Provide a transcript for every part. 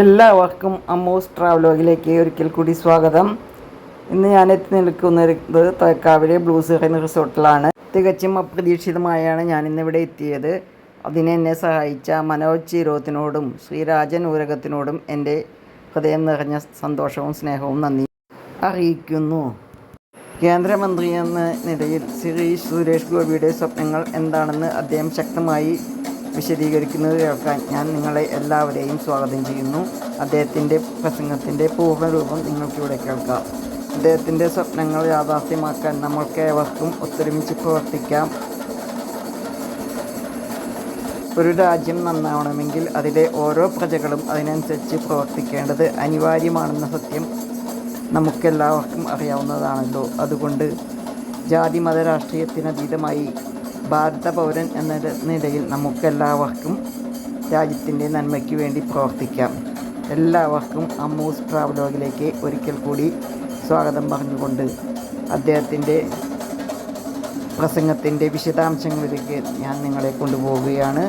എല്ലാവർക്കും അമ്മൂസ് ട്രാവലോഗിലേക്ക് ഒരിക്കൽ കൂടി സ്വാഗതം. ഇന്ന് ഞാൻ എത്തി നിൽക്കുന്നത് തേക്കാവിലെ ബ്ലൂ സിറൻ റിസോർട്ടിലാണ്. തികച്ചും അപ്രതീക്ഷിതമായാണ് ഞാൻ ഇന്നിവിടെ എത്തിയത്. അതിനെന്നെ സഹായിച്ച മനോജ് ചീരോത്തിനോടും ശ്രീരാജൻ ഊരകത്തിനോടും എന്റെ ഹൃദയം നിറഞ്ഞ സന്തോഷവും സ്നേഹവും നന്ദി അറിയിക്കുന്നു. കേന്ദ്രമന്ത്രി എന്ന നിലയിൽ ശ്രീ സുരേഷ് ഗോപിയുടെ സ്വപ്നങ്ങൾ എന്താണെന്ന് അദ്ദേഹം ശക്തമായി വിശദീകരിക്കുന്നത് കേൾക്കാൻ ഞാൻ നിങ്ങളെ എല്ലാവരെയും സ്വാഗതം ചെയ്യുന്നു. അദ്ദേഹത്തിന്റെ പ്രസംഗത്തിന്റെ പൂർണരൂപം നിങ്ങൾക്കിവിടെ കേൾക്കാം. അദ്ദേഹത്തിന്റെ സ്വപ്നങ്ങൾ യാഥാർത്ഥ്യമാക്കാൻ നമ്മൾക്ക് ഏവർക്കും ഒത്തൊരുമിച്ച് പ്രവർത്തിക്കാം. ഒരു രാജ്യം നന്നാവണമെങ്കിൽ അതിലെ ഓരോ പ്രജകളും അതിനനുസരിച്ച് പ്രവർത്തിക്കേണ്ടത് അനിവാര്യമാണെന്ന സത്യം നമുക്കെല്ലാവർക്കും അറിയാവുന്നതാണല്ലോ. അതുകൊണ്ട് ജാതി മത രാഷ്ട്രീയത്തിനതീതമായി ഭാരത പൗരൻ എന്ന നിലയിൽ നമുക്കെല്ലാവർക്കും രാജ്യത്തിന്റെ നന്മയ്ക്ക് വേണ്ടി പ്രവർത്തിക്കാം. എല്ലാവർക്കും അമ്മൂസ് ട്രാവലോഗിലേക്ക് ഒരിക്കൽ കൂടി സ്വാഗതം പറഞ്ഞുകൊണ്ട് അദ്ദേഹത്തിന്റെ പ്രസംഗത്തിന്റെ വിശദാംശങ്ങളിലേക്ക് ഞാൻ നിങ്ങളെ കൊണ്ടുപോവുകയാണ്.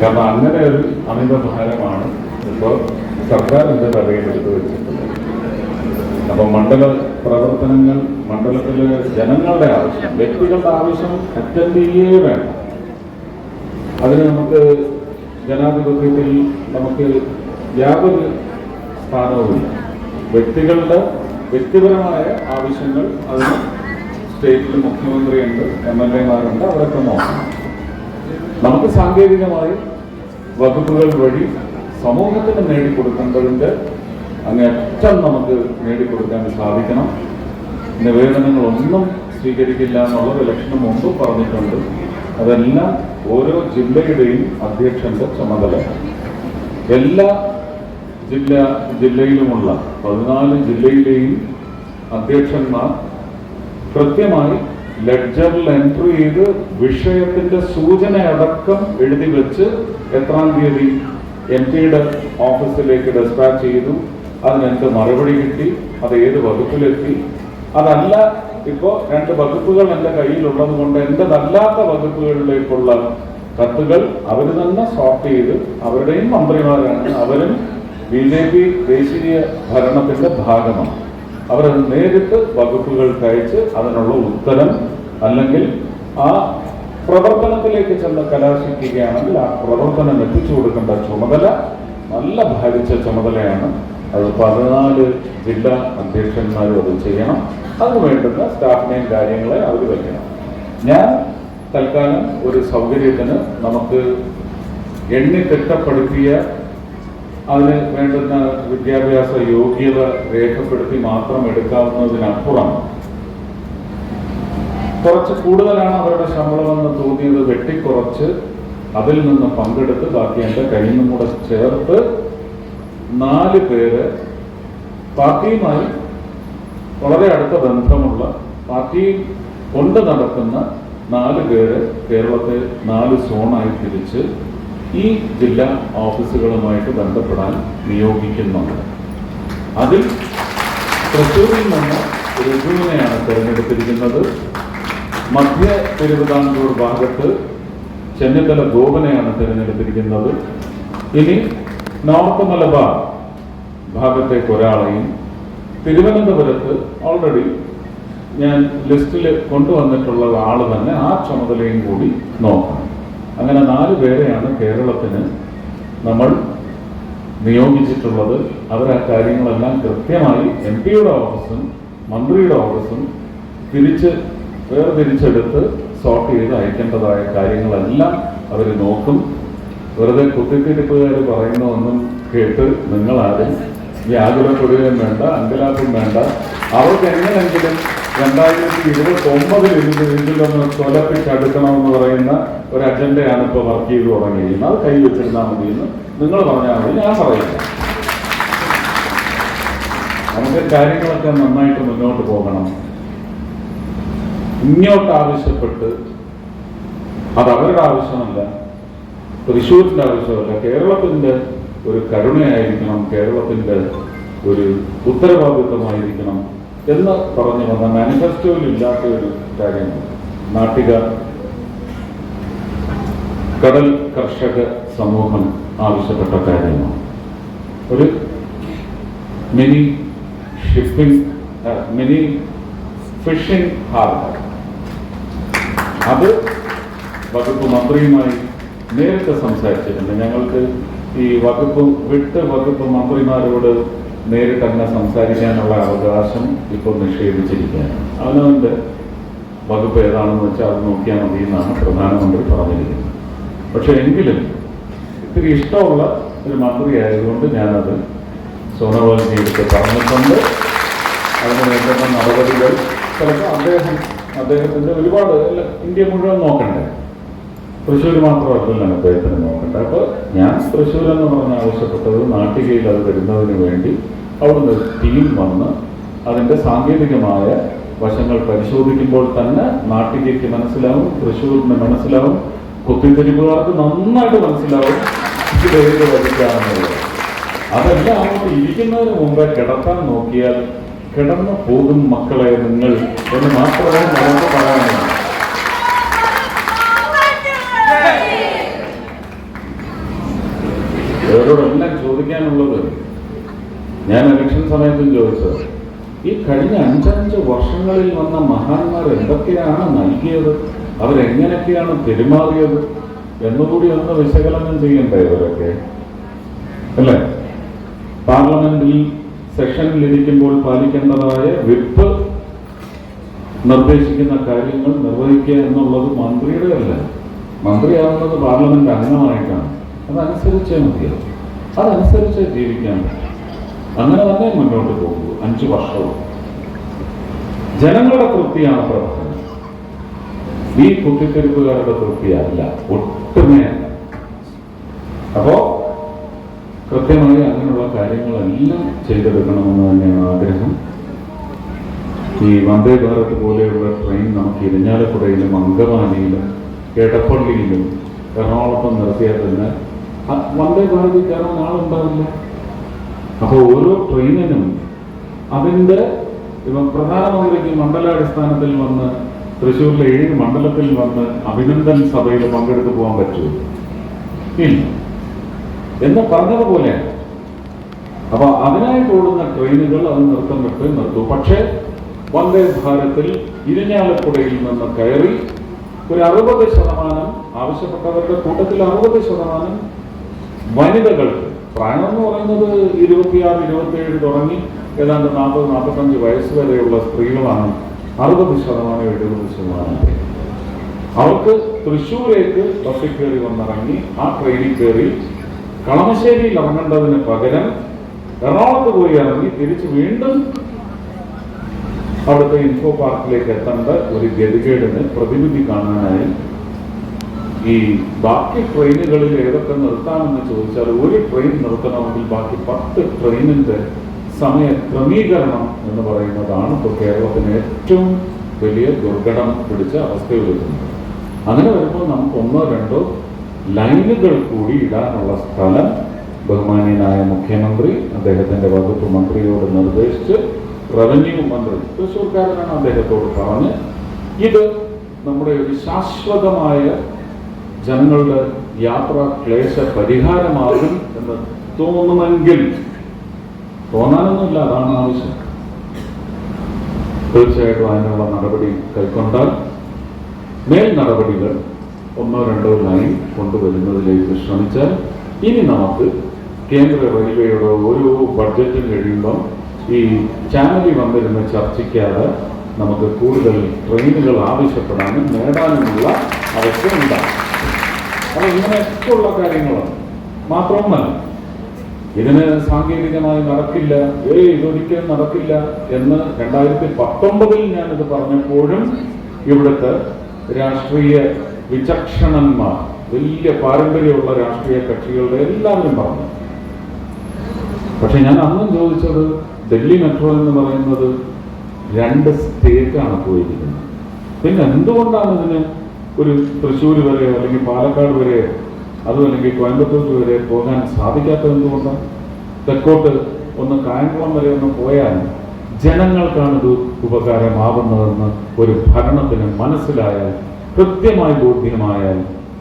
കാരണം അങ്ങനെ ഒരു അമിത ഭാരമാണ് ഇപ്പോൾ സർക്കാരിന്റെ തലയിലെടുത്ത് വെച്ചിട്ടുള്ളത്. അപ്പം മണ്ഡല പ്രവർത്തനങ്ങൾ മണ്ഡലത്തിലെ ജനങ്ങളുടെ ആവശ്യം വ്യക്തികളുടെ ആവശ്യം അറ്റൻഡ് ചെയ്യേ വേണം അതിന് നമുക്ക് ജനാധിപത്യത്തിൽ നമുക്ക് യാതൊരു സ്ഥാനവുമില്ല. വ്യക്തികളുടെ വ്യക്തിപരമായ ആവശ്യങ്ങൾ അതിന് സ്റ്റേറ്റിൽ മുഖ്യമന്ത്രിയുണ്ട് എം എൽ എമാരുണ്ട് അവരൊക്കെ നോക്കണം. നമുക്ക് സാങ്കേതികമായി വകുപ്പുകൾ വഴി സമൂഹത്തിന് നേടിക്കൊടുക്കേണ്ടതിന്റെ അങ്ങേറ്റം നമുക്ക് നേടിക്കൊടുക്കാൻ സാധിക്കണം. നിവേദനങ്ങളൊന്നും സ്വീകരിക്കില്ല എന്നുള്ളത് ലക്ഷണം മുമ്പ് പറഞ്ഞിട്ടുണ്ട്. അതെല്ലാം ഓരോ ജില്ലയുടെയും അധ്യക്ഷന്റെ ചുമതല. എല്ലാ ജില്ല ജില്ലയിലുമുള്ള പതിനാല് ജില്ലയിലെയും അധ്യക്ഷന്മാർ കൃത്യമായി ലെഡ്ജറിൽ എൻട്രി ചെയ്ത് വിഷയത്തിന്റെ സൂചന അടക്കം എഴുതി വെച്ച് എത്രാം തീയതി എം പിയുടെ ഓഫീസിലേക്ക് ഡെസ്പാച്ച് ചെയ്തു. അതിനെന്ത് മറുപടി കിട്ടി? അത് ഏത് വകുപ്പിലെത്തി? അതല്ല ഇപ്പോ രണ്ട് വകുപ്പുകൾ എന്റെ കയ്യിലുള്ളത് കൊണ്ട് എന്റെതല്ലാത്ത വകുപ്പുകളിലേക്കുള്ള കത്തുകൾ അവർ തന്നെ സോർട്ട് ചെയ്ത് അവരുടെയും മന്ത്രിമാരാണ്. അവരും ബി ജെ പി ദേശീയ ഭരണത്തിന്റെ ഭാഗമാണ്. അവർ നേരിട്ട് വകുപ്പുകൾ കഴിച്ച് അതിനുള്ള ഉത്തരം അല്ലെങ്കിൽ ആ പ്രവർത്തനത്തിലേക്ക് ചെന്ന് കലാശിക്കുകയാണെങ്കിൽ ആ പ്രവർത്തനം എത്തിച്ചു കൊടുക്കേണ്ട ചുമതല നല്ല ഭാരിച്ച ചുമതലയാണ്. അത് പതിനാല് ജില്ലാ അധ്യക്ഷന്മാരും അത് ചെയ്യണം. അതിന് വേണ്ടുന്ന സ്റ്റാഫിനെയും കാര്യങ്ങളെ അവർ വയ്ക്കണം ഞാൻ തൽക്കാലം ഒരു സൗകര്യത്തിന് നമുക്ക് എണ്ണി തിട്ടപ്പെടുത്തിയ അതിന് വേണ്ടുന്ന വിദ്യാഭ്യാസ യോഗ്യത രേഖപ്പെടുത്തി മാത്രം എടുക്കാവുന്നതിനപ്പുറം കുറച്ച് കൂടുതലാണ് അവരുടെ ശമ്പളമെന്ന് തോന്നിയത് വെട്ടിക്കുറച്ച് അതിൽ നിന്ന് പങ്കെടുത്ത് ബാക്കി എന്റെ കയ്യിൽ നിന്നും കൂടെ ചേർത്ത് നാല് പേര് പാർട്ടിയുമായി വളരെ അടുത്ത ബന്ധമുള്ള പാർട്ടി കൊണ്ട് നടക്കുന്ന നാല് പേര് കേരളത്തെ നാല് സോണായി തിരിച്ച് ഈ ജില്ലാ ഓഫീസുകളുമായിട്ട് ബന്ധപ്പെടാൻ നിയോഗിക്കുന്നുണ്ട്. അതിൽ തൃശ്ശൂരിൽ നിന്ന് രഘുവിനെയാണ് തിരഞ്ഞെടുത്തിരിക്കുന്നത്. മധ്യ തിരുവിതാംകൂർ ഭാഗത്ത് ചെന്നിത്തല ഗോപനെയാണ് തിരഞ്ഞെടുത്തിരിക്കുന്നത്. ഇനി നോർത്ത് മലബാർ ഭാഗത്തേക്ക് ഒരാളെയും തിരുവനന്തപുരത്ത് ഓൾറെഡി ഞാൻ ലിസ്റ്റിൽ കൊണ്ടുവന്നിട്ടുള്ള ആൾ തന്നെ ആ ചുമതലയും കൂടി നോക്കണം. അങ്ങനെ നാല് പേരെയാണ് കേരളത്തിന് നമ്മൾ നിയോഗിച്ചിട്ടുള്ളത്. അവർ ആ കാര്യങ്ങളെല്ലാം കൃത്യമായി എം പിയുടെ ഓഫീസും മന്ത്രിയുടെ ഓഫീസും തിരിച്ച് വേർതിരിച്ചെടുത്ത് സോർട്ട് ചെയ്ത് അയക്കേണ്ടതായ കാര്യങ്ങളെല്ലാം അവർ നോക്കും. വെറുതെ കുത്തിത്തിരിപ്പുകാർ പറയുന്നതൊന്നും കേട്ട് നിങ്ങളാരും വ്യാകുലപ്പെടുകയും വേണ്ട അങ്കലാപ്പും വേണ്ട. അവർക്ക് എങ്ങനെങ്കിലും രണ്ടായിരത്തി ഇരുപത്തി ഒമ്പതിൽ ഇതിൽ ഇതിലൊന്ന് തൊലപ്പിച്ചടുക്കണമെന്ന് പറയുന്ന ഒരു അജണ്ടയാണ് ഇപ്പോൾ വർക്ക് ചെയ്ത് തുടങ്ങിയിരിക്കുന്നത്. അത് കൈവച്ചിരുന്നാൽ മതി എന്ന് നിങ്ങൾ പറഞ്ഞാൽ മതി. ഞാൻ പറയില്ല നമുക്ക് കാര്യങ്ങളൊക്കെ നന്നായിട്ട് മുന്നോട്ട് പോകണം. ഇങ്ങോട്ട് ആവശ്യപ്പെട്ട് അത് അവരുടെ ആവശ്യമല്ല. തൃശ്ശൂരിന്റെ ആവശ്യമല്ല. കേരളത്തിന്റെ ഒരു കരുണയായിരിക്കണം. കേരളത്തിന്റെ ഒരു ഉത്തരവാദിത്വമായിരിക്കണം. എന്ന് പറഞ്ഞു വന്ന മാനിഫെസ്റ്റോയിൽ ഇല്ലാത്ത ഒരു കാര്യമാണ് നാട്ടിക കടൽ കർഷക സമൂഹം ആവശ്യപ്പെട്ട കാര്യമാണ്. ഒരു mini shipping mini fishing harbour അത് വകുപ്പ് മന്ത്രിയുമായി നേരിട്ട് സംസാരിച്ചിട്ടുണ്ട്. ഞങ്ങൾക്ക് ഈ വകുപ്പ് വിട്ട് വകുപ്പ് മന്ത്രിമാരോട് നേരിട്ട് അങ്ങനെ സംസാരിക്കാനുള്ള അവകാശം ഇപ്പോൾ നിഷേധിച്ചിരിക്കുകയാണ്. അവനവന്റെ വകുപ്പ് ഏതാണെന്ന് വെച്ചാൽ അത് നോക്കിയാൽ മതി എന്നാണ് പ്രധാനമന്ത്രി പറഞ്ഞിരിക്കുന്നത്. പക്ഷെ എങ്കിലും ഇത്തിരി ഇഷ്ടമുള്ള ഒരു മന്ത്രി ആയതുകൊണ്ട് ഞാനത് സോണവാൽജിയെടുത്ത് പറഞ്ഞിട്ടുണ്ട്. അതിന് വേണ്ടുന്ന നടപടികൾ. ചിലപ്പോൾ അദ്ദേഹം അദ്ദേഹത്തിന്റെ ഒരുപാട് ഇന്ത്യ മുഴുവൻ നോക്കണ്ടേ? തൃശ്ശൂർ മാത്രമല്ല അദ്ദേഹത്തിന് നോക്കണ്ടേ അപ്പൊ ഞാൻ തൃശ്ശൂർ എന്ന് പറഞ്ഞ് ആവശ്യപ്പെട്ടത് നാട്ടികയിൽ അത് വരുന്നതിന് വേണ്ടി അവിടുന്ന് ടീം വന്ന് അതിന്റെ സാങ്കേതികമായ വശങ്ങൾ പരിശോധിക്കുമ്പോൾ തന്നെ നാട്ടികയ്ക്ക് മനസ്സിലാവും തൃശ്ശൂരിന് മനസ്സിലാവും കുത്തിത്തിരിപ്പുകാർക്ക് നന്നായിട്ട് മനസ്സിലാവും ഇത് ഏത് അതെല്ലാം അങ്ങോട്ട് ഇരിക്കുന്നതിന് മുമ്പേ കിടത്താൻ നോക്കിയാൽ കിടന്നു പോകും മക്കളെ നിങ്ങൾ എന്ന് മാത്രമേ നമുക്ക് പറയാനുള്ളൂ ഇവരോടെല്ലാം ചോദിക്കാനുള്ളത് ഞാൻ ഇലക്ഷൻ സമയത്തും ചോദിച്ചത് ഈ കഴിഞ്ഞ അഞ്ചഞ്ച് വർഷങ്ങളിൽ വന്ന മഹാന്മാർ എന്തൊക്കെയാണ് നൽകിയത്? അവരെങ്ങനെയൊക്കെയാണ് പെരുമാറിയത്? എന്നുകൂടി ഒന്ന് വിശകലനം ചെയ്യണ്ടേ ഇവരൊക്കെ? അല്ലേ? പാർലമെന്റിൽ സെഷനിൽ ഇരിക്കുമ്പോൾ പാലിക്കേണ്ടതായ വിപ്പ് നിർദ്ദേശിക്കുന്ന കാര്യങ്ങൾ നിർവഹിക്കുക എന്നുള്ളത് മന്ത്രിയുടെ അല്ല. മന്ത്രിയാവുന്നത് പാർലമെന്റ് അംഗമായിട്ടാണ്. അതനുസരിച്ചേ മതിയാവും. അതനുസരിച്ചേ ജീവിക്കാൻ പറ്റും. അങ്ങനെ തന്നെ മുന്നോട്ട് പോകുന്നു. അഞ്ചു വർഷവും. ജനങ്ങളുടെ തൃപ്തിയാണ് പ്രവർത്തനം. ഈ കുത്തിത്തിരിപ്പുകാരുടെ തൃപ്തിയല്ല. ഒട്ടുമേ അപ്പോ കൃത്യമായി അങ്ങനെയുള്ള കാര്യങ്ങളെല്ലാം ചെയ്തെടുക്കണമെന്ന് തന്നെയാണ് ആഗ്രഹം. ഈ വന്ദേ ഭാരത് പോലെയുള്ള ട്രെയിൻ നമുക്ക് ഇരിഞ്ഞാലക്കുടയിലും അങ്കമാലിയിലും എടപ്പള്ളിയിലും എറണാകുളത്തും നിർത്തിയാൽ തന്നെ വന്ദേ ഭാരതിൽ കയറാൻ ആളുണ്ടാവില്ല അപ്പോൾ ഓരോ ട്രെയിനിനും അതിന്റെ ഇപ്പം പ്രധാനമന്ത്രിക്ക് മണ്ഡലാടിസ്ഥാനത്തിൽ വന്ന് തൃശ്ശൂരിലെ ഏഴ് മണ്ഡലത്തിൽ വന്ന് അഭിനന്ദൻ സഭയിൽ പങ്കെടുത്ത് പോകാൻ പറ്റുമോ ഇല്ല. എന്ന് പറഞ്ഞതുപോലെ. അപ്പൊ അതിനായിട്ട് ഓടുന്ന ട്രെയിനുകൾ അത് നിർത്തം വിട്ട് നിർത്തും. പക്ഷേ വന്ദേ ഭാരത്തിൽ ഇരിഞ്ഞാലക്കുടയിൽ നിന്ന് കയറി ഒരു അറുപത് ശതമാനം ആവശ്യപ്പെട്ടവരുടെ കൂട്ടത്തിൽ അറുപത് ശതമാനം വനിതകൾക്ക് പ്രായം എന്ന് പറയുന്നത് ഇരുപത്തിയാറ് ഇരുപത്തിയേഴ് തുടങ്ങി ഏതാണ്ട് നാൽപ്പത് നാൽപ്പത്തഞ്ച് വയസ്സ് വരെയുള്ള സ്ത്രീകളാണ് അറുപത് ശതമാനം എഴുപത് ശതമാനം. അവർക്ക് തൃശ്ശൂരേക്ക് ബസ്സിൽ കയറി വന്നിറങ്ങി ആ ട്രെയിനിൽ കയറി കളമശ്ശേരിയിൽ ഇറങ്ങേണ്ടതിന് പകരം എറണാകുളത്ത് പോയി ഇറങ്ങി തിരിച്ച് വീണ്ടും അവിടുത്തെ ഇൻഫോ പാർക്കിലേക്ക് എത്തേണ്ട ഒരു ഗതികേടിന് പ്രതിനിധി കാണാനായി ഈ ബാക്കി ട്രെയിനുകളിൽ ഏതൊക്കെ നിർത്താമെന്ന് ചോദിച്ചാൽ ഒരു ട്രെയിൻ നിർത്തണമെങ്കിൽ ബാക്കി പത്ത് ട്രെയിനിന്റെ സമയ ക്രമീകരണം എന്ന് പറയുന്നതാണ് ഇപ്പോൾ കേരളത്തിന് ഏറ്റവും വലിയ ദുർഘടം പിടിച്ച അവസ്ഥയിൽ വരുന്നത്. അങ്ങനെ വരുമ്പോൾ നമുക്ക് ഒന്നോ രണ്ടോ ലൈനുകൾ കൂടി ഇടാനുള്ള സ്ഥലം ബഹുമാനീയനായ മുഖ്യമന്ത്രി അദ്ദേഹത്തിന്റെ വകുപ്പ് മന്ത്രിയോട് നിർദ്ദേശിച്ച് റവന്യൂ മന്ത്രി തൃശ്ശൂർക്കാരനാണ് അദ്ദേഹത്തോട് പറഞ്ഞ് ഇത് നമ്മുടെ ഒരു ശാശ്വതമായ ജനങ്ങളുടെ യാത്ര ക്ലേശ പരിഹാരമാകും എന്ന് തോന്നുമെങ്കിൽ തോന്നാനൊന്നുമില്ല അതാണ് ആവശ്യം. തീർച്ചയായിട്ടും അതിനുള്ള നടപടി കൈക്കൊണ്ടാൽ മേൽ നടപടികൾ ഒന്നോ രണ്ടോ ലൈൻ കൊണ്ടുവരുന്നതിലേക്ക് ശ്രമിച്ചാൽ ഇനി നമുക്ക് കേന്ദ്ര റെയിൽവേയുടെ ഓരോ ബഡ്ജറ്റും കഴിയുമ്പം ഈ ചാനലിൽ വന്നിരുന്ന് ചർച്ചയ്ക്കാതെ നമുക്ക് കൂടുതൽ ട്രെയിനുകൾ ആവശ്യപ്പെടാനും നേടാനുമുള്ള അവസ്ഥ ഉണ്ടാകും അപ്പോൾ ഇങ്ങനെയൊക്കെയുള്ള കാര്യങ്ങളാണ്. മാത്രമല്ല ഇതിന് സാങ്കേതികമായി നടക്കില്ല ഏയ് ഇതൊരിക്കലും നടക്കില്ല എന്ന് രണ്ടായിരത്തി പത്തൊമ്പതിൽ ഞാനിത് പറഞ്ഞപ്പോഴും ഇവിടുത്തെ രാഷ്ട്രീയ വിചക്ഷണന്മാർ വലിയ പാരമ്പര്യമുള്ള രാഷ്ട്രീയ കക്ഷികളുടെ എല്ലാവരും പറഞ്ഞു. പക്ഷെ ഞാൻ അന്നും ചോദിച്ചത് ഡൽഹി മെട്രോ എന്ന് പറയുന്നത് രണ്ട് സ്റ്റേക്കാണ് പോയിരിക്കുന്നത്. പിന്നെ എന്തുകൊണ്ടാണ് ഇതിന് ഒരു തൃശ്ശൂർ വരെ അല്ലെങ്കിൽ പാലക്കാട് വരെ അതും അല്ലെങ്കിൽ കോയമ്പത്തൂർ വരെ പോകാൻ സാധിക്കാത്തത് എന്തുകൊണ്ട്? തെക്കോട്ട് ഒന്ന് കായംകുളം വരെ ഒന്ന് പോയാൽ ജനങ്ങൾക്കാണ് ഇത് ഉപകാരമാവുന്നതെന്ന് ഒരു ഭരണത്തിന് മനസ്സിലായാൽ കൃത്യമായി ബോധ്യമായാൽ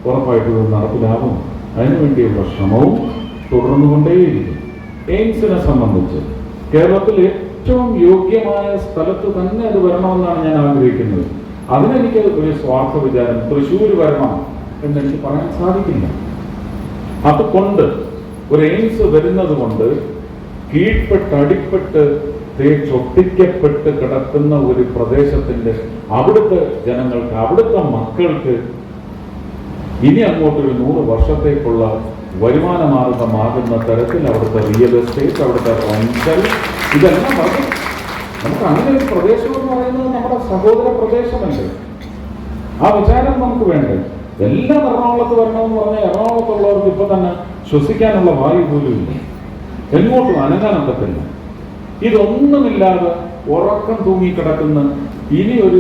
ഉറപ്പായിട്ടും ഇത് നടപ്പിലാവും അതിനുവേണ്ടിയുള്ള ശ്രമവും തുടർന്നുകൊണ്ടേയിരിക്കും. എയിംസിനെ സംബന്ധിച്ച് കേരളത്തിൽ ഏറ്റവും യോഗ്യമായ സ്ഥലത്ത് തന്നെ അത് വരണമെന്നാണ് ഞാൻ ആഗ്രഹിക്കുന്നത്. അതിനെനിക്ക് ഒരു സ്വാർത്ഥ വിചാരം തൃശ്ശൂർ വരണം എന്നെനിക്ക് പറയാൻ സാധിക്കില്ല. അതുകൊണ്ട് ഒരു എയിംസ് വരുന്നത് കൊണ്ട് കീഴ്പ്പെട്ട് അടിപ്പെട്ട് തേച്ചൊട്ടിക്കപ്പെട്ട് കിടക്കുന്ന ഒരു പ്രദേശത്തിന്റെ അവിടുത്തെ ജനങ്ങൾക്ക് അവിടുത്തെ മക്കൾക്ക് ഇനി അങ്ങോട്ടൊരു നൂറ് വർഷത്തേക്കുള്ള വരുമാന മാർഗമാകുന്ന തരത്തിൽ അവിടുത്തെ റിയൽ എസ്റ്റേറ്റ് അവിടുത്തെ റെന്റൽ ഇതെല്ലാം മതി നമുക്ക് അങ്ങനെ ഒരു പ്രദേശം എന്ന് പറയുന്നത് നമ്മുടെ സഹോദര പ്രദേശമല്ലേ? ആ വിചാരം നമുക്ക് വേണ്ടേ? എല്ലാം എറണാകുളത്ത് വരണമെന്ന് പറഞ്ഞാൽ എറണാകുളത്തുള്ളവർക്ക് ഇപ്പൊ തന്നെ ശ്വസിക്കാനുള്ള വായു പോലും ഇല്ല. എങ്ങോട്ടും അനങ്ങാനൊക്കത്തില്ല ഇതൊന്നുമില്ലാതെ ഉറക്കം തൂങ്ങിക്കിടക്കുന്ന ഇനി ഒരു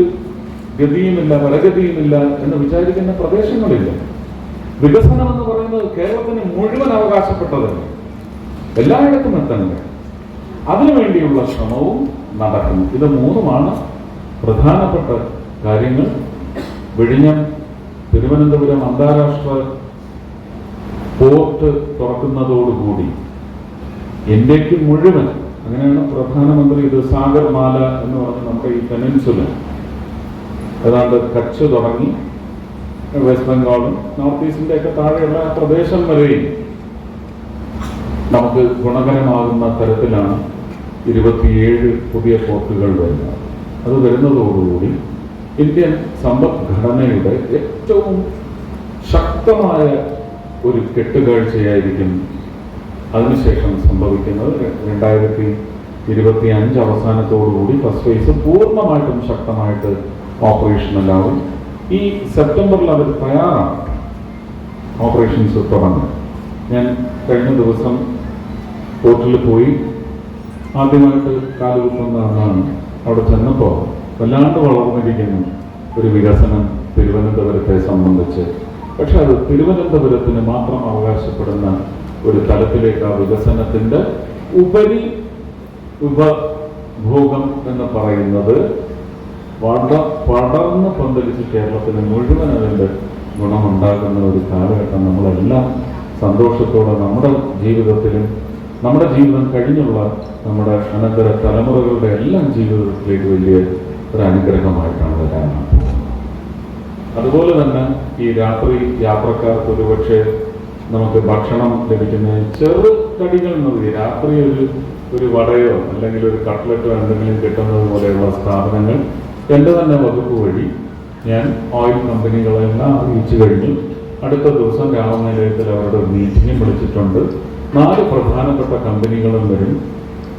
ഗതിയുമില്ല വരഗതിയുമില്ല എന്ന് വിചാരിക്കുന്ന പ്രദേശങ്ങളില്ല. വികസനം എന്ന് പറയുന്നത് കേരളത്തിന് മുഴുവൻ അവകാശപ്പെട്ടതല്ല? എല്ലായിടത്തും എത്തണ്ടേ? അതിനുവേണ്ടിയുള്ള ശ്രമവും നടക്കുന്നു. ഇത് മൂന്നുമാണ് പ്രധാനപ്പെട്ട കാര്യങ്ങൾ. വിഴിഞ്ഞം തിരുവനന്തപുരം അന്താരാഷ്ട്ര പോർട്ട് തുറക്കുന്നതോടുകൂടി ഇന്ത്യയ്ക്ക് മുഴുവൻ അങ്ങനെയാണ് പ്രധാനമന്ത്രി ഇത് സാഗർമാല എന്ന് പറഞ്ഞ നമ്മുടെ ഈ പെനിൻസുല ഏതാണ്ട് കച്ച് തുടങ്ങി വെസ്റ്റ് ബംഗാളും നോർത്ത് ഈസ്റ്റിന്റെ ഒക്കെ താഴെയുള്ള പ്രദേശം വരെയും നമുക്ക് ഗുണകരമാകുന്ന തരത്തിലാണ് ഇരുപത്തിയേഴ് പുതിയ പോർട്ടുകൾ വരുന്നത് അത് വരുന്നതോടുകൂടി ഇന്ത്യൻ സമ്പദ്ഘടനയുടെ ഏറ്റവും ശക്തമായ ഒരു കെട്ടുകാഴ്ചയായിരിക്കും അതിനുശേഷം സംഭവിക്കുന്നത്. രണ്ടായിരത്തി ഇരുപത്തി അഞ്ച് അവസാനത്തോടുകൂടി ഫസ്റ്റ് ഫേസ് പൂർണമായിട്ടും ശക്തമായിട്ട് ഓപ്പറേഷനല്ലാവും ഈ സെപ്റ്റംബറിൽ അവർ തയ്യാറാണ് ഓപ്പറേഷൻസ് തുടങ്ങും ഞാൻ കഴിഞ്ഞ ദിവസം പോർട്ടിൽ പോയി ആദ്യമായിട്ട് കാലുകുത്തുന്ന അന്നാണ് അവിടെ ചെന്നപ്പോൾ വല്ലാണ്ട് വളർന്നിരിക്കുന്നു ഒരു വികസനം തിരുവനന്തപുരത്തെ സംബന്ധിച്ച്. പക്ഷെ അത് തിരുവനന്തപുരത്തിന് മാത്രം അവകാശപ്പെടുന്ന ഒരു തലത്തിലേക്ക് ആ വികസനത്തിന്റെ ഉപരി ഉപഭോഗം എന്ന് പറയുന്നത് വള പടർന്ന് പന്തലിച്ച് കേരളത്തിന് മുഴുവൻ അതിന്റെ ഗുണമുണ്ടാകുന്ന ഒരു കാലഘട്ടം നമ്മളെല്ലാം സന്തോഷത്തോടെ നമ്മുടെ ജീവിതത്തിലും നമ്മുടെ ജീവിതം കഴിഞ്ഞുള്ള നമ്മുടെ അനന്തര തലമുറകളുടെ എല്ലാം ജീവിതത്തിലേക്ക് വലിയ ഒരു അനുഗ്രഹമായിട്ടാണ് വരാനാണ് അതുപോലെ തന്നെ ഈ രാത്രി യാത്രക്കാർക്ക് ഒരുപക്ഷെ നമുക്ക് ഭക്ഷണം ലഭിക്കുന്ന ചെറു കടികൾ മതി. രാത്രി ഒരു ഒരു വടയോ അല്ലെങ്കിൽ ഒരു കട്ട്ലറ്റോ എന്തെങ്കിലും കിട്ടുന്നത് പോലെയുള്ള സ്ഥാപനങ്ങൾ എന്റെ തന്നെ വകുപ്പ് വഴി ഞാൻ ഓയിൽ കമ്പനികളെല്ലാം അറിയിച്ചു കഴിഞ്ഞു. അടുത്ത ദിവസം രാമനിലയത്തിൽ അവരുടെ മീറ്റിംഗും വിളിച്ചിട്ടുണ്ട്. നാല് പ്രധാനപ്പെട്ട കമ്പനികളും വരും.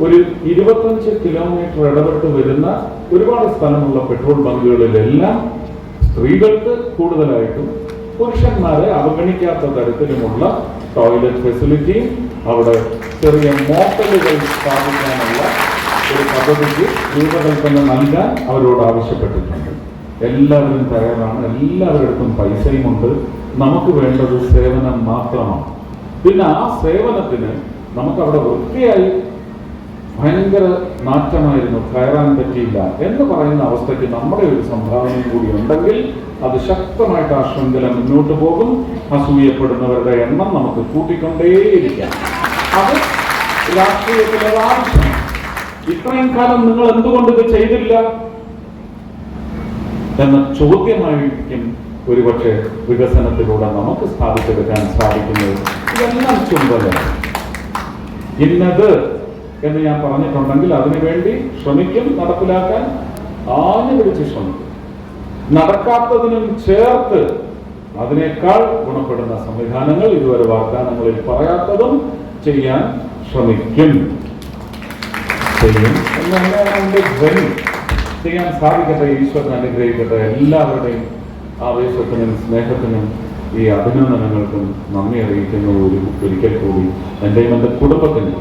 ഒരു ഇരുപത്തഞ്ച് കിലോമീറ്റർ ഇടപെട്ട് വരുന്ന ഒരുപാട് സ്ഥലമുള്ള പെട്രോൾ ബങ്കുകളിലെല്ലാം സ്ത്രീകൾക്ക് കൂടുതലായിട്ടും പുരുഷന്മാരെ അവഗണിക്കാത്ത തരത്തിലുമുള്ള ടോയ്ലറ്റ് ഫെസിലിറ്റിയും അവിടെ ചെറിയ മോട്ടലുകൾ സ്ഥാപിക്കാനുള്ള ഒരു പദ്ധതിക്ക് രൂപകൽപ്പന നൽകാൻ അവരോട് ആവശ്യപ്പെട്ടിട്ടുണ്ട്. എല്ലാവരും തയ്യാറാണ്. എല്ലാവരുടെ അടുത്തും പൈസയുമുണ്ട്. നമുക്ക് വേണ്ടത് സേവനം മാത്രമാണ്. പിന്നെ ആ സേവനത്തിന് നമുക്ക് അവിടെ വൃത്തിയായി ഭയങ്കര നാറ്റമായിരുന്നു. കയറാൻ പറ്റിയില്ല എന്ന് പറയുന്ന അവസ്ഥയ്ക്ക് നമ്മുടെ ഒരു സംഭാവനയും കൂടി ഉണ്ടെങ്കിൽ അത് ശക്തമായിട്ട് ആ ശൃംഖല മുന്നോട്ട് പോകും. അസൂയപ്പെടുന്നവരുടെ എണ്ണം നമുക്ക് കൂട്ടിക്കൊണ്ടേയിരിക്കാം. അത് രാഷ്ട്രീയത്തിലെ ആവശ്യം ഇത്രയും കാലം നിങ്ങൾ എന്തുകൊണ്ട് ഇത് ചെയ്തില്ല? എന്ന ചോദ്യമായിരിക്കും ഒരുപക്ഷെ വികസനത്തിലൂടെ നമുക്ക് സ്ഥാപിച്ചെടുക്കാൻ സാധിക്കുന്നത്. ഇതെല്ലാം ചുമതലയാണ് ഇന്നത് എന്ന് ഞാൻ പറഞ്ഞിട്ടുണ്ടെങ്കിൽ അതിനുവേണ്ടി ശ്രമിക്കും നടപ്പിലാക്കാൻ ആഞ്ഞു പിടിച്ച് ശ്രമിക്കും. നടക്കാത്തതിനും ചേർത്ത് അതിനേക്കാൾ ഗുണപ്പെടുന്ന സംവിധാനങ്ങൾ ഇതുവരെ വാഗ്ദാനങ്ങളിൽ പറയാത്തതും ചെയ്യാൻ ശ്രമിക്കും. ചെയ്യും. ചെയ്യാൻ സാധിക്കട്ടെ ഈശ്വരൻ അനുഗ്രഹിക്കട്ടെ എല്ലാവരുടെയും ആവേശത്തിനും സ്നേഹത്തിനും ഈ അഭിനന്ദനങ്ങൾക്കും നന്ദി അറിയിക്കുന്നു. ഒരു ഒരിക്കൽ കൂടി എന്റെയും എന്റെ കുടുംബത്തിന്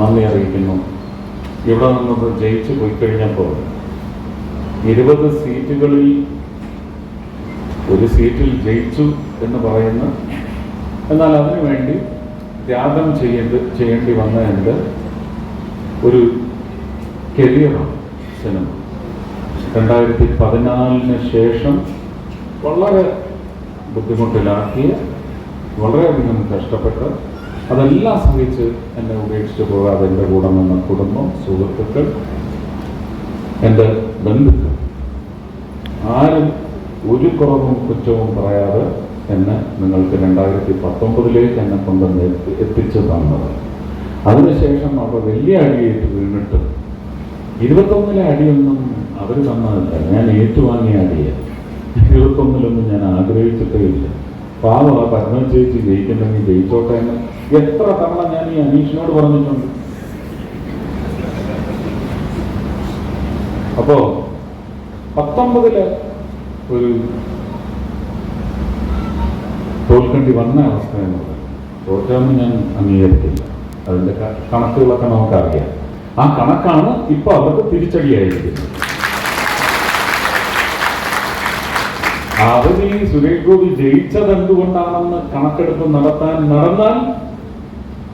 നന്ദി അറിയിക്കുന്നു. ഇവിടെ നിന്നത് ജയിച്ചു പോയി കഴിഞ്ഞപ്പോൾ ഇരുപത് സീറ്റുകളിൽ ഒരു സീറ്റിൽ ജയിച്ചു എന്ന് പറയുന്ന എന്നാൽ അതിനുവേണ്ടി ത്യാഗം ചെയ്യേണ്ട ചെയ്യേണ്ടി വന്ന എന്റെ ഒരു കരിയറാണ് സിനിമ. രണ്ടായിരത്തി പതിനാലിന് ശേഷം വളരെ ബുദ്ധിമുട്ടിലാക്കിയ വളരെയധികം കഷ്ടപ്പെട്ട് അതെല്ലാം സഹിച്ച് എന്നെ ഉപേക്ഷിച്ച് പോകാതെ എന്റെ കൂടെ നിന്ന കുടുംബം സുഹൃത്തുക്കൾ എന്റെ ബന്ധുക്കൾ. ആരും ഒരു കുറവും കുറ്റവും പറയാതെ എന്നെ നിങ്ങൾക്ക് രണ്ടായിരത്തി പത്തൊമ്പതിലേക്ക് എന്നെ കൊണ്ടുവന്ന് എത്തി എത്തിച്ചു തന്നത്. അതിനുശേഷം അവർ വലിയ അടിയേറ്റ് വീണിട്ട് ഇരുപത്തൊന്നിലെ അടിയൊന്നും അവർ തന്നതല്ല. ഞാൻ ഏറ്റുവാങ്ങിയ അടിയാണ് ഇരുപത്തൊന്നിലൊന്നും ഞാൻ ആഗ്രഹിച്ചിട്ടേ ഇല്ല പാവ പരമം ചേച്ചി ജയിക്കുന്നെങ്കിൽ ജയിച്ചോട്ടെ എന്ന്. എത്ര തവണ ഞാൻ ഈ അനീഷിനോട് പറഞ്ഞിട്ടുണ്ട്. അപ്പോ പത്തൊമ്പതിൽ ഒരു തോൽക്കേണ്ടി വന്ന അവസ്ഥ എന്നുള്ളത് തോറ്റാന്ന് ഞാൻ അംഗീകരിക്കില്ല. അതിന്റെ കണക്കുകളൊക്കെ നമുക്കറിയാം. ആ കണക്കാണ് ഇപ്പൊ അവർക്ക് തിരിച്ചടിയായിരിക്കുന്നത്. ഈ സുരേഷ് ഗോപി ജയിച്ചത് എന്തുകൊണ്ടാണെന്ന് കണക്കെടുപ്പ് നടത്താൻ നടന്നാൽ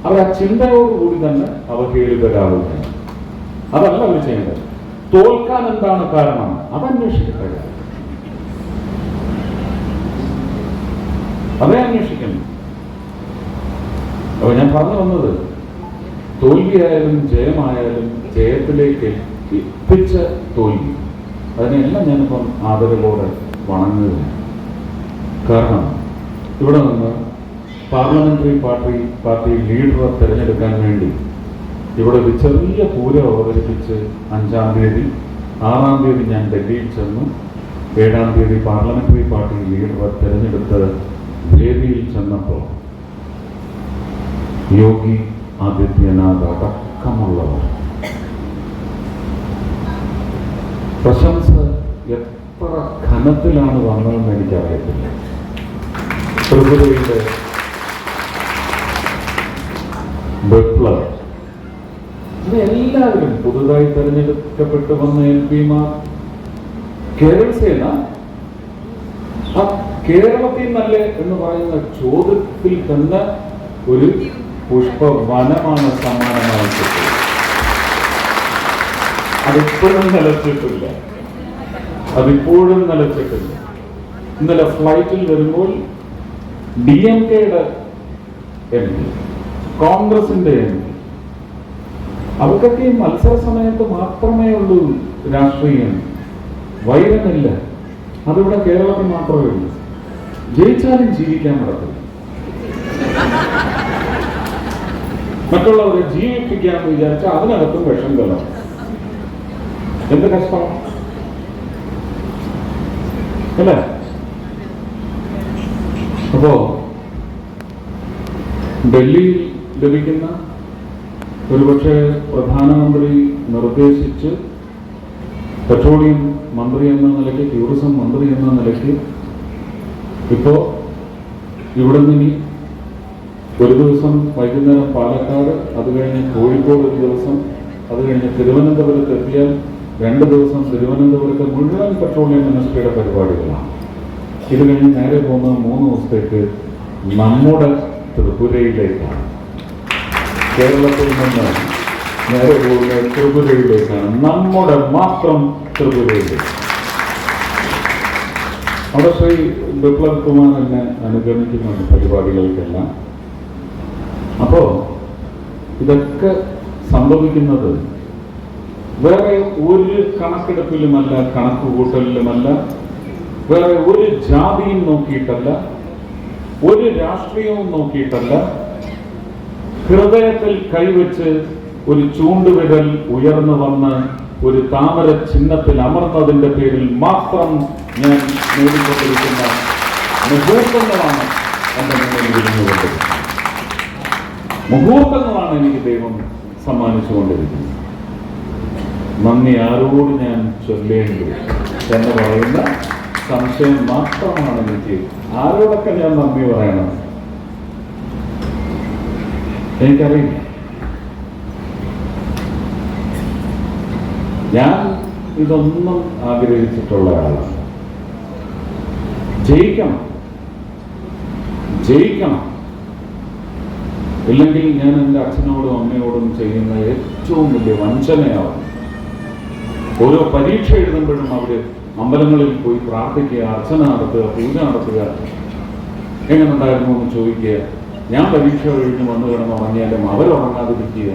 അവർ ആ ചിന്തയോടുകൂടി തന്നെ അവഹേളിതരാവുകയാണ്. അതല്ല അവർ ചെയ്യേണ്ടത്. തോൽക്കാൻ എന്താണ് കാരണം? അതന്വേഷിക്കട്ടെ അതേ അന്വേഷിക്കണം. അപ്പൊ ഞാൻ പറഞ്ഞു വന്നത് തോൽവിയായാലും ജയമായാലും ജയത്തിലേക്ക് എത്തിച്ച തോൽവി. അതിനെല്ലാം ഞാനിപ്പം ആദരവോടെ വണങ്ങുകയാണ്. കാരണം ഇവിടെ നിന്ന് പാർലമെന്ററി പാർട്ടി പാർട്ടി ലീഡറെ തിരഞ്ഞെടുക്കാൻ വേണ്ടി ഇവിടെ ഒരു ചെറിയ പൂരം അവതരിപ്പിച്ച് അഞ്ചാം തീയതി ആറാം തീയതി ഞാൻ ഡൽഹിയിൽ ചെന്നു. ഏഴാം തീയതി പാർലമെന്ററി പാർട്ടി ലീഡറെ തിരഞ്ഞെടുത്ത് വേദിയിൽ ചെന്നപ്പോൾ യോഗി ആദിത്യനാഥ് അടക്കമുള്ളവർ പ്രശംസ എത്ര ഘനത്തിലാണ് വന്നതെന്ന് എനിക്കറിയത്തില്ല. ത്രിപുരയുടെ വിപ്ലവം എല്ലാവരും പുതുതായി തെരഞ്ഞെടുക്കപ്പെട്ടു വന്ന എം പിമാർ കേരളസേന ആ കേരളത്തിൽ നല്ല എന്ന് പറയുന്ന ചോദ്യത്തിൽ തന്നെ ഒരു പുഷ്പവനമാണ് സമ്മാനമായി കിട്ടിയത് അതിപ്പോഴും നിലച്ചിട്ടില്ല. അതിപ്പോഴും നിലച്ചിട്ടില്ല. ഇന്നലെ ഫ്ലൈറ്റിൽ വരുമ്പോൾ ഡി എം കെയുടെ എം പി കോൺഗ്രസിന്റെ എം പി അവർക്കൊക്കെ ഈ മത്സര സമയത്ത് മാത്രമേ ഉള്ളൂ രാഷ്ട്രീയം. വൈരമില്ല. അതിവിടെ കേരളത്തിൽ മാത്രമേ ഉള്ളൂ. ജയിച്ചാലും ജീവിക്കാൻ പറ്റത്തില്ല. മറ്റുള്ളവരെ ജീവിപ്പിക്കാമെന്ന് വിചാരിച്ചാൽ അതിനകത്തും വിഷം കലർത്തും എന്ത് കഷ്ടം? അല്ലേ? അപ്പോ ഡൽഹിയിൽ ലഭിക്കുന്ന ഒരുപക്ഷെ പ്രധാനമന്ത്രി നിർദ്ദേശിച്ച് പെട്രോളിയം മന്ത്രി എന്ന നിലയ്ക്ക് ടൂറിസം മന്ത്രി എന്ന നിലയ്ക്ക് ഇപ്പോ ഇവിടെ നിന്ന് ഒരു ദിവസം വൈകുന്നേരം പാലക്കാട് അത് കഴിഞ്ഞ് കോഴിക്കോട് ഒരു ദിവസം അത് കഴിഞ്ഞ് തിരുവനന്തപുരത്ത് എത്തിയാൽ രണ്ട് ദിവസം തിരുവനന്തപുരത്ത് മുഴുവൻ പെട്രോളിയം മിനിസ്ട്രിയുടെ പരിപാടികളാണ്. ഇത് കഴിഞ്ഞ് നേരെ പോകുന്ന മൂന്ന് ദിവസത്തേക്ക് നമ്മുടെ ത്രിപുരയിലേക്കാണ്. കേരളത്തിൽ നിന്ന് നേരെ പോകുന്ന ത്രിപുരയിലേക്കാണ്. നമ്മുടെ മാത്രം ത്രിപുരയിലേക്ക്. അവിടെ ശ്രീ ബിപ്ലവ് കുമാർ എന്നെ അനുഗമിക്കുന്നുണ്ട് പരിപാടികൾക്കെല്ലാം. അപ്പോ ഇതൊക്കെ സംഭവിക്കുന്നത് വേറെ ഒരു കണക്കെടുപ്പിലുമല്ല കണക്ക് കൂട്ടലിലുമല്ല വേറെ ഒരു ജാതിയും നോക്കിയിട്ടല്ല ഒരു രാഷ്ട്രീയവും നോക്കിയിട്ടല്ല ഹൃദയത്തിൽ കൈവച്ച് ഒരു ചൂണ്ടുവിരൽ ഉയർന്നു വന്ന് ഒരു താമര ചിഹ്നത്തിൽ അമർന്നതിന്റെ പേരിൽ മാത്രം ഞാൻ നേടിക്കൊണ്ടിരിക്കുന്ന മുഹൂർത്തങ്ങളാണ് എന്റെ മുന്നിൽ വിരുന്നുകൊണ്ടിരിക്കുന്നത് മുഹൂർത്തങ്ങളാണ് എനിക്ക് ദൈവം സമ്മാനിച്ചുകൊണ്ടിരിക്കുന്നത്. നന്ദി ആരോട് ഞാൻ ചൊല്ലേണ്ടു എന്ന് പറയുന്ന സംശയം മാത്രമാണ് എനിക്ക്. ആരോടൊക്കെ ഞാൻ നന്ദി പറയണം? എനിക്കറിയില്ല. ഞാൻ ഇതൊന്നും ആഗ്രഹിച്ചിട്ടുള്ള ആളാണ് ജയിക്കണം. ജയിക്കണം. ഇല്ലെങ്കിൽ ഞാൻ എന്റെ അച്ഛനോടും അമ്മയോടും ചെയ്യുന്ന ഏറ്റവും വലിയ വഞ്ചനയാവും. ഓരോ പരീക്ഷ എഴുതുമ്പോഴും അവർ അമ്പലങ്ങളിൽ പോയി പ്രാർത്ഥിക്കുക അർച്ചന നടത്തുക പൂജ നടത്തുക. എങ്ങനെ ഉണ്ടായിരുന്നു എന്ന് ചോദിക്കുക. ഞാൻ പരീക്ഷ കഴിഞ്ഞ് വന്നു കിടന്ന് ഉറങ്ങിയാലും അവരുറങ്ങാതിരിക്കുക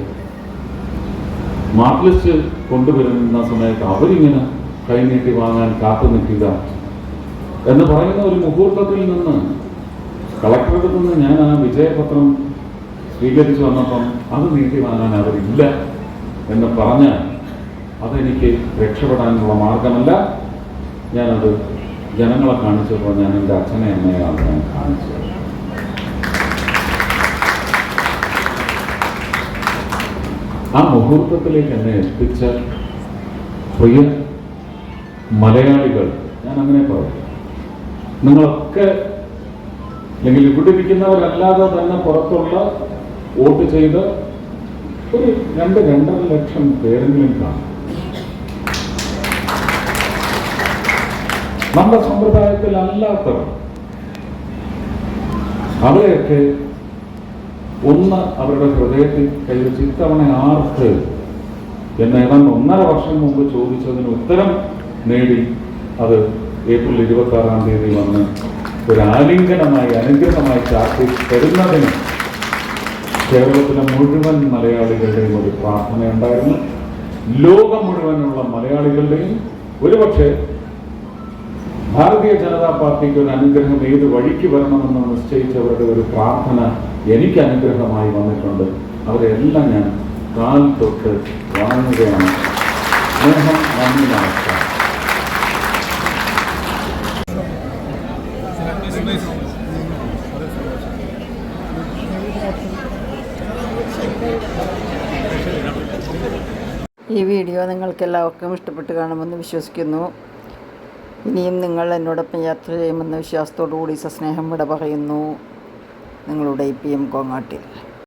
മാർക്ക് ലിസ്റ്റ് കൊണ്ടുവരുന്ന സമയത്ത് അവരിങ്ങനെ കൈനീട്ടി വാങ്ങാൻ കാത്തു നിൽക്കുക. എന്ന് പറയുന്ന ഒരു മുഹൂർത്തത്തിൽ നിന്ന് കളക്ടറുടെ നിന്ന് ഞാൻ ആ വിജയപത്രം സ്വീകരിച്ചു വന്നപ്പം അത് നീട്ടി വാങ്ങാൻ അവരില്ല എന്ന് പറഞ്ഞാൽ അതെനിക്ക് രക്ഷപ്പെടാനുള്ള മാർഗമല്ല. ഞാനത് ജനങ്ങളെ കാണിച്ചപ്പോൾ ഞാൻ എന്റെ അച്ഛനെ അമ്മയാണ് ഞാൻ കാണിച്ചത്. ആ മുഹൂർത്തത്തിലേക്ക് എന്നെ എത്തിച്ച പ്രിയ മലയാളികൾ ഞാൻ അങ്ങനെ പറയും. നിങ്ങളൊക്കെ അല്ലെങ്കിൽ ഇവിടെ ഇരിക്കുന്നവരല്ലാതെ തന്നെ പുറത്തുള്ള വോട്ട് ചെയ്ത് ഒരു രണ്ട് രണ്ടര ലക്ഷം പേരെങ്കിലും കാണും. നമ്മുടെ സമ്പ്രദായത്തിൽ അല്ലാത്തവർ അവരെയൊക്കെ ഒന്ന് അവരുടെ ഹൃദയത്തിൽ കൈവച്ച് ഇത്തവണ ആർക്ക് എന്ന് ഏതാണ്ട് ഒന്നര വർഷം മുമ്പ് ചോദിച്ചതിന് ഉത്തരം നേടി അത് ഏപ്രിൽ ഇരുപത്തി ആറാം തീയതി വന്ന് ഒരു ആലിംഗനമായി അനുഗ്രഹമായി ചാർത്തി തരുന്നതിന് കേരളത്തിലെ മുഴുവൻ മലയാളികളുടെയും ഒരു പ്രാർത്ഥനയുണ്ടായിരുന്നു. ലോകം മുഴുവനുള്ള മലയാളികളുടെയും ഒരുപക്ഷെ ഭാരതീയ ജനതാ പാർട്ടിക്ക് ഒരു അനുഗ്രഹം ഏത് വഴിക്ക് വരണമെന്ന് നിശ്ചയിച്ചവരുടെ ഒരു പ്രാർത്ഥന എനിക്ക് അനുഗ്രഹമായി വന്നിട്ടുണ്ട്. അവരെല്ലാം ഞാൻ കാൽ തൊട്ട് വാങ്ങുകയാണ്. സ്നേഹം നന്ദി നമസ്കാരം. ഈ വീഡിയോ നിങ്ങൾക്ക് എല്ലാവർക്കും ഇഷ്ടപ്പെട്ട് കാണുമെന്ന് വിശ്വസിക്കുന്നു. ഇനിയും നിങ്ങൾ എന്നോടൊപ്പം യാത്ര ചെയ്യുമെന്ന വിശ്വാസത്തോടു കൂടി സസ്നേഹം വിട പറയുന്നു നിങ്ങളുടെ പി എം കോങ്ങാട്ടിൽ.